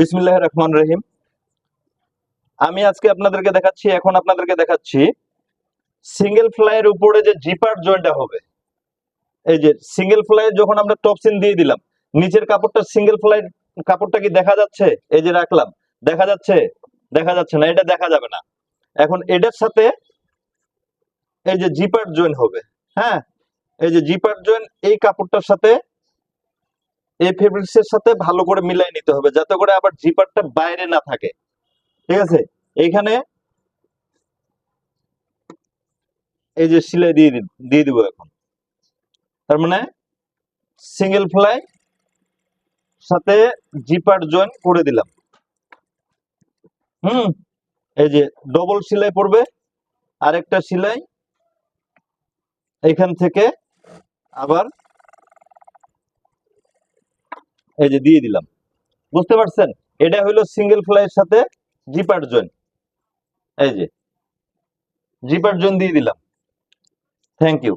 বিসমিল্লাহ রহমান রহিম। আমি আজকে আপনাদেরকে দেখাচ্ছি, এখন আপনাদেরকে দেখাচ্ছি সিঙ্গেল ফ্লাইয়ের উপরে যে জিপার জয়েন্টটা হবে। এই যে সিঙ্গেল ফ্লাইয়ের যখন আমরা টপসিন দিয়ে দিলাম, নিচের কাপড়টা সিঙ্গেল ফ্লাই কাপড়টা কি দেখা যাচ্ছে? এই যে রাখলাম, দেখা যাচ্ছে? দেখা যাচ্ছে না, এটা দেখা যাবে না। এখন এটার সাথে এই যে জিপার জয়েন হবে। হ্যাঁ এই যে জিপার জয়েন এই কাপড়টার সাথে এই ফেব্রিক্স সাথে ভালো করে মিলাই নিতে হবে, যাতে করে আবার জিপারটা বাইরে না থাকে। ঠিক আছে? এইখানে এই যে সেলাই দিয়ে দিন দিয়ে দিব এখন। তার মানে সিঙ্গেল ফ্লাই সাথে জিপার জয়েন করে দিলাম। হুম? এই যে ডবল সেলাই পড়বে। আরেকটা সেলাই এখান থেকে আবার এই যে দিয়ে দিলাম। বুঝতে পারছেন? এটা হলো সিঙ্গেল ফ্লাইয়ের সাথে জিপার জয়েন এই যে জিপার জয়েন দিয়ে দিলাম। Thank you